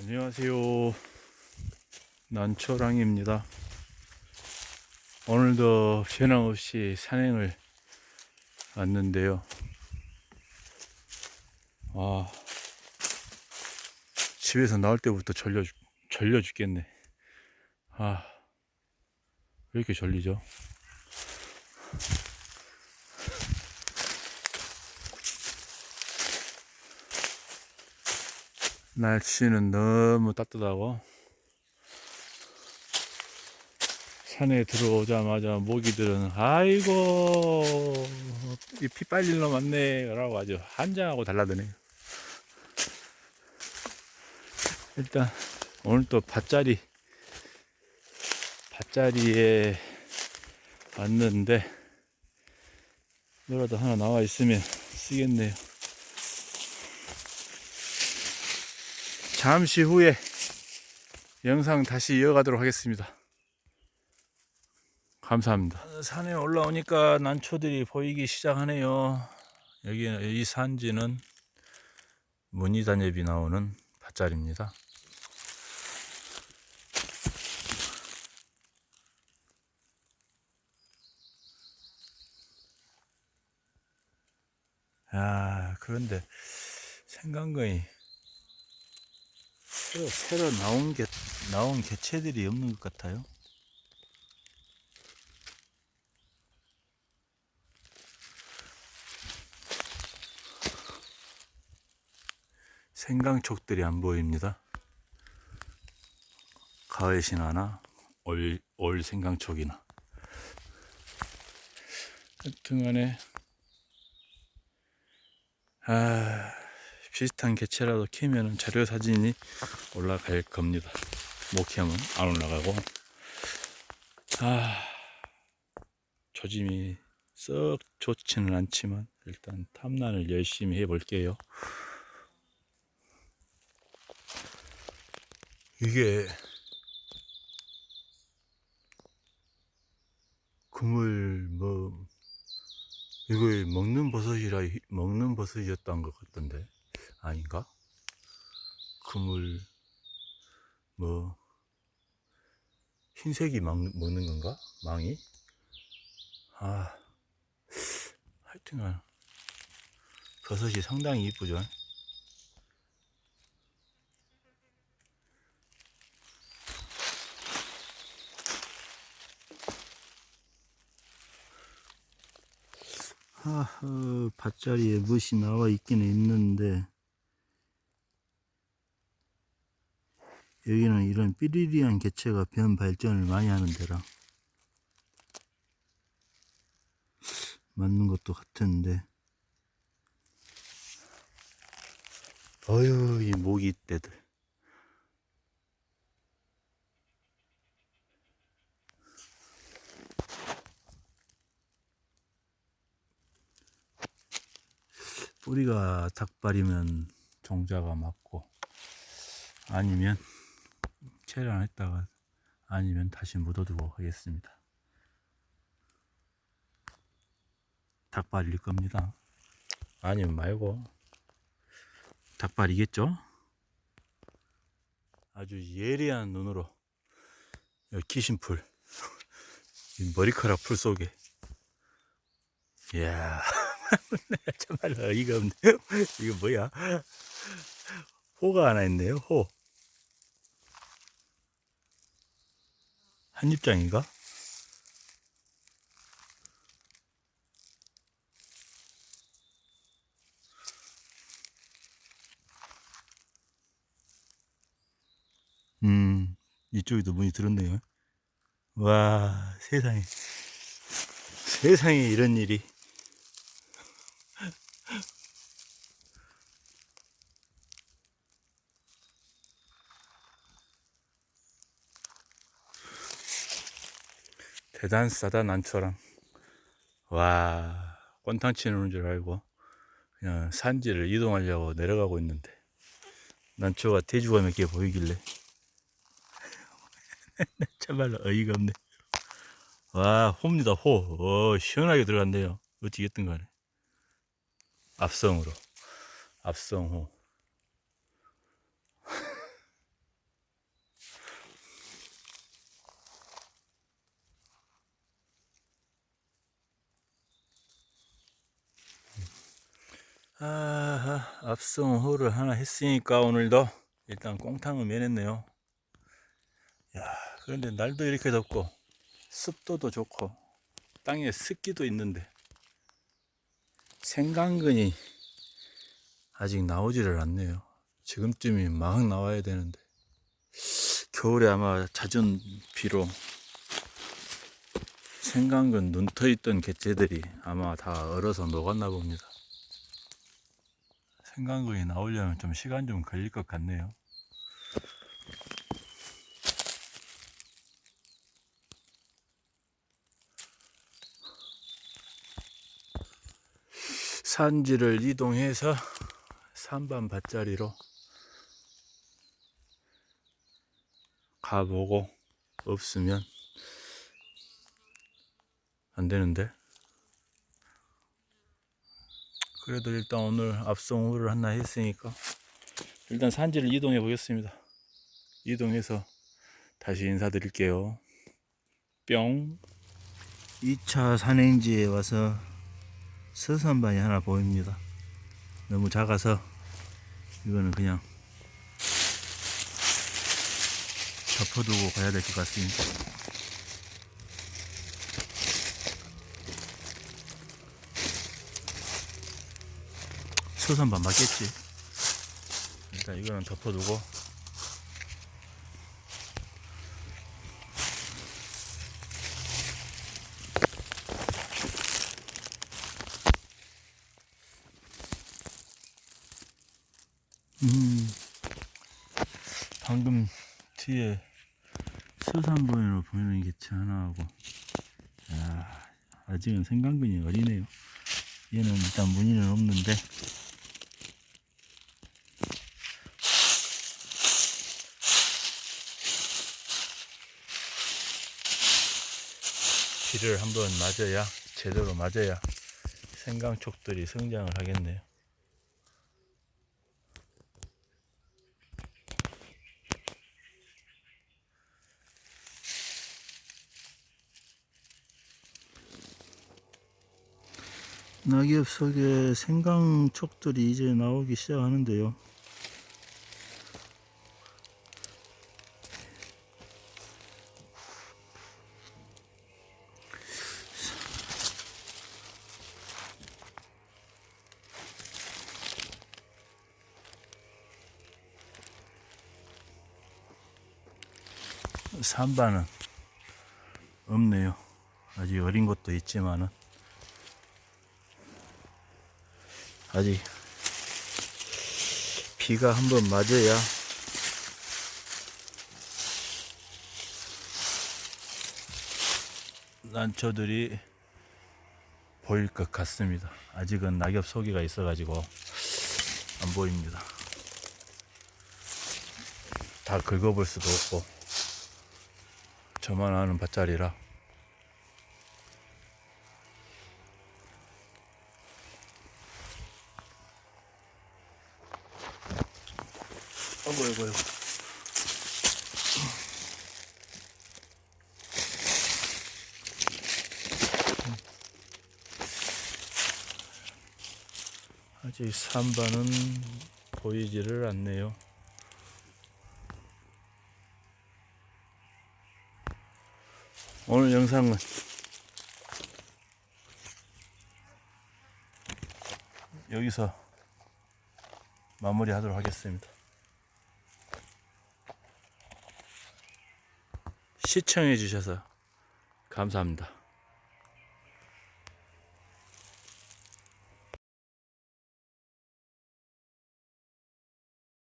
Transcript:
안녕하세요. 난초랑입니다. 오늘도 변함없이 산행을 왔는데요. 아, 집에서 나올 때부터 죽- 졸려 죽겠네. 아, 왜 이렇게 졸리죠? 날씨는 너무 따뜻하고 산에 들어오자마자 모기들은 아이고 이 피 빨릴 놈 많네 라고 아주 한장하고 달라드네요. 일단 오늘 또 밭자리 밭자리에 왔는데 뭐라도 하나 나와 있으면 쓰겠네요 잠시 후에 영상 다시 이어가도록 하겠습니다. 감사합니다. 산에 올라오니까 난초들이 보이기 시작하네요. 여기 이 산지는 무늬단엽이 나오는 밭자리입니다. 아 그런데 생강거이 새로, 새로 나온 개, 나온 개체들이 없는 것 같아요. 생강촉들이 안 보입니다. 가을 신화나 올, 올 생강촉이나. 하여튼 간에, 아, 비슷한 개체라도 키면은 자료 사진이 올라갈 겁니다. 못 키면 안 올라가고. 아, 조짐이 썩 좋지는 않지만 일단 탐란을 열심히 해볼게요. 이게 그물 뭐 이거 먹는 버섯이라 먹는 버섯이었던 것 같던데 아닌가? 그물 뭐 흰색이 망, 먹는 건가? 망이? 아 하여튼간 버섯이 상당히 이쁘죠 하하 밭자리에 무엇이 나와 있기는 있는데 여기는 이런 삐리리한 개체가 변 발전을 많이 하는 데라 맞는 것도 같은데. 어휴 이 모기 떼들. 뿌리가 닭발이면 종자가 맞고 아니면 체련했다가 아니면 다시 묻어두고 하겠습니다. 닭발일 겁니다. 아니면 말고 닭발이겠죠? 아주 예리한 눈으로 여기 키신풀 이 머리카락 풀 속에 이야 정말 어이가 없네 이거 뭐야 호가 하나 있네요 호 한 입장인가? 음, 이쪽에도 문이 들었네요. 와, 세상에. 세상에 이런 일이. 대단싸다 난초랑. 와, 꼰탕 치는 줄 알고 그냥 산지를 이동하려고 내려가고 있는데 난초가 돼지가 몇 개 보이길래 참말로 어이가 없네. 와, 호입니다, 호. 어, 시원하게 들어간대요. 어찌겠든 간에. 앞성으로. 앞성호. 아, 앞성 호를 하나 했으니까 오늘도 일단 꽁탕을 매냈네요. 야, 그런데 날도 이렇게 덥고 습도도 좋고 땅에 습기도 있는데 생강근이 아직 나오지를 않네요. 지금쯤이 막 나와야 되는데 겨울에 아마 잦은 비로 생강근 눈 떠 있던 개체들이 아마 다 얼어서 녹았나 봅니다. 생강근이 나오려면 좀 시간 좀 걸릴 것 같네요. 산지를 이동해서 산반 밭자리로 가보고 없으면 안 되는데 그래도 일단 오늘 앞송후를 하나 했으니까 일단 산지를 이동해 보겠습니다. 이동해서 다시 인사드릴게요. 뿅. 2차 산행지에 와서 서산반이 하나 보입니다. 너무 작아서 이거는 그냥 덮어두고 가야 될 것 같습니다 서산반 맞겠지. 일단 이거는 덮어두고. 음, 방금 뒤에 서산본으로 보이는 게 하나하고, 야, 아직은 생강근이 어리네요. 얘는 일단 무늬는 없는데, 비를 한번 맞아야, 제대로 맞아야 생강촉들이 성장을 하겠네요. 낙엽 속에 생강촉들이 이제 나오기 시작하는데요. 산반은 없네요. 아직 어린 것도 있지만은 아직 비가 한번 맞아야 난초들이 보일 것 같습니다. 아직은 낙엽 소기가 있어가지고 안 보입니다. 다 긁어볼 수도 없고 저만 아는 밭자리라. 어이구 어이구 어이구 아직 산반은 보이지를 않네요. 오늘 영상은 여기서 마무리 하도록 하겠습니다. 시청해 주셔서 감사합니다.